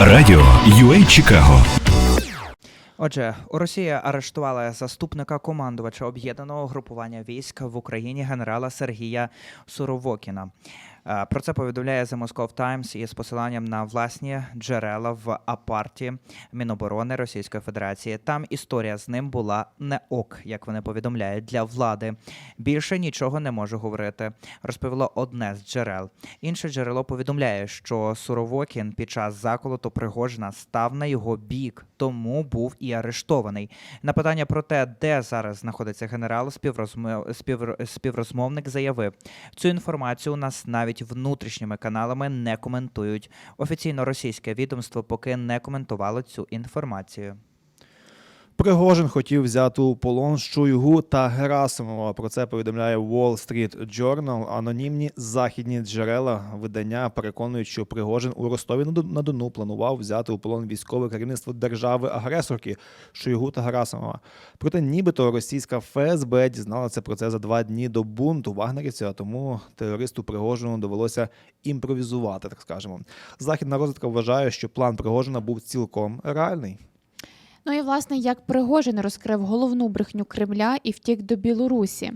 Радіо UA Чикаго Отже, у Росії арештували заступника командувача об'єднаного групування військ в Україні генерала Сергія Суровокіна. Е, Про це повідомляє The Moscow Times із посиланням на власні джерела в апарті Міноборони Російської Федерації. Там історія з ним була не ок, як вони повідомляють, для влади. Більше нічого не можу говорити. Розповіло одне з джерел. Інше джерело повідомляє, що Суровокін під час заколоту Пригожина став на його бік, тому був і арештований. На питання про те, де зараз знаходиться генерал, співрозмов... співр... співрозмовник заявив: цю інформацію у нас навіть внутрішніми каналами не коментують. Офіційно російське відомство поки не коментувало цю інформацію. Пригожин хотів взяти у полон Шуйгу та Герасимова. Про це повідомляє Wall Street Journal. Анонімні західні джерела видання переконують, що Пригожин у Ростові на Дону планував взяти у полон військове керівництво держави-агресорки Шуйгу та Герасимова. Проте, нібито російська ФСБ дізналася про це за два дні до бунту вагнерівця, а тому терористу Пригожину довелося імпровізувати, так скажемо. Західна розвідка вважає, що план Пригожина був цілком реальний. Ну і власне як Пригожин розкрив головну брехню Кремля і втік до Білорусі.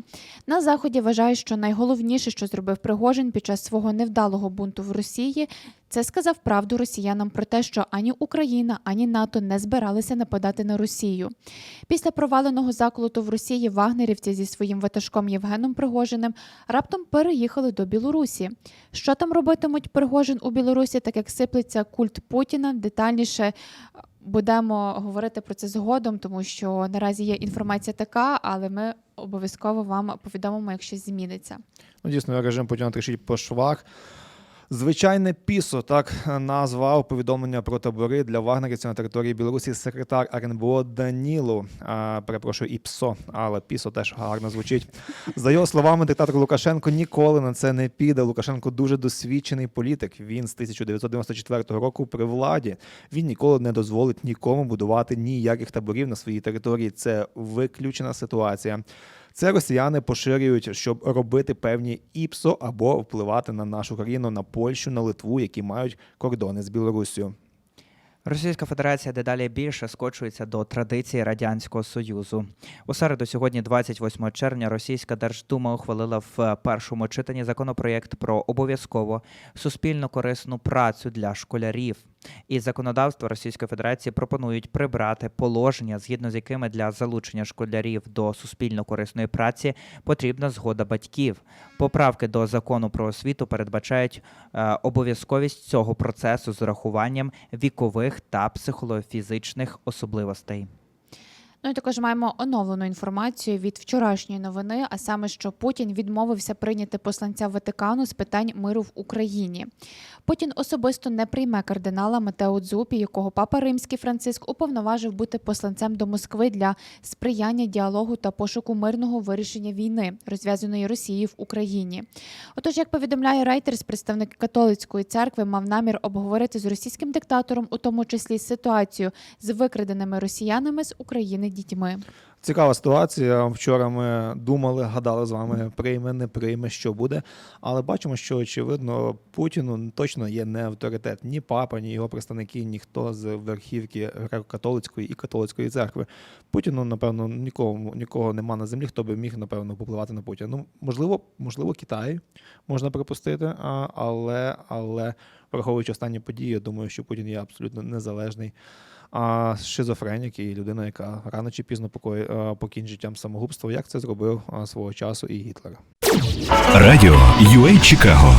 На заході вважають, що найголовніше, що зробив Пригожин під час свого невдалого бунту в Росії, це сказав правду росіянам про те, що ані Україна, ані НАТО не збиралися нападати на Росію. Після проваленого заколоту в Росії вагнерівці зі своїм ватажком Євгеном Пригожиним раптом переїхали до Білорусі. Що там робитимуть Пригожин у Білорусі, так як сиплеться культ Путіна, детальніше Будемо говорити про це згодом, тому що наразі є інформація така, але ми обов'язково вам повідомимо, якщо зміниться. Ну, дійсно, режим Путіна трішить по швах. Звичайне пісо так назвав повідомлення про табори для вагнерівців на території Білорусі секретар РНБО Даніло. А, перепрошую, і ПСО, але пісо теж гарно звучить. За його словами, диктатор Лукашенко ніколи на це не піде. Лукашенко дуже досвідчений політик. Він з 1994 року при владі. Він ніколи не дозволить нікому будувати ніяких таборів на своїй території. Це виключена ситуація. Це росіяни поширюють, щоб робити певні ІПСО або впливати на нашу країну, на Польщу, на Литву, які мають кордони з Білоруссю. Російська Федерація дедалі більше скочується до традиції Радянського Союзу. У середу, сьогодні, 28 червня, Російська Держдума ухвалила в першому читанні законопроєкт про обов'язково суспільно корисну працю для школярів. І законодавство Російської Федерації пропонують прибрати положення, згідно з якими для залучення школярів до суспільно корисної праці потрібна згода батьків. Поправки до закону про освіту передбачають е, обов'язковість цього процесу з урахуванням вікових та психолофізичних особливостей. Ну і також маємо оновлену інформацію від вчорашньої новини, а саме, що Путін відмовився прийняти посланця Ватикану з питань миру в Україні. Путін особисто не прийме кардинала Матео Дзупі, якого папа Римський Франциск уповноважив бути посланцем до Москви для сприяння діалогу та пошуку мирного вирішення війни, розв'язаної Росією в Україні. Отож, як повідомляє Reuters, представник католицької церкви мав намір обговорити з російським диктатором, у тому числі ситуацію з викраденими росіянами з України дітьми. Цікава ситуація. Вчора ми думали, гадали з вами, прийме, не прийме, що буде. Але бачимо, що очевидно Путіну точно є не авторитет. Ні папа, ні його представники, ніхто з верхівки греко-католицької і католицької церкви. Путіну, напевно, нікого нікого нема на землі, хто би міг напевно попливати на Путіна. Ну можливо, можливо, Китай можна припустити, але але враховуючи останні події, я думаю, що Путін є абсолютно незалежний. А шизофренік і людина, яка рано чи пізно покої, е, покінчить життям самогубства, як це зробив свого часу і Гітлер. Радіо UA Чикаго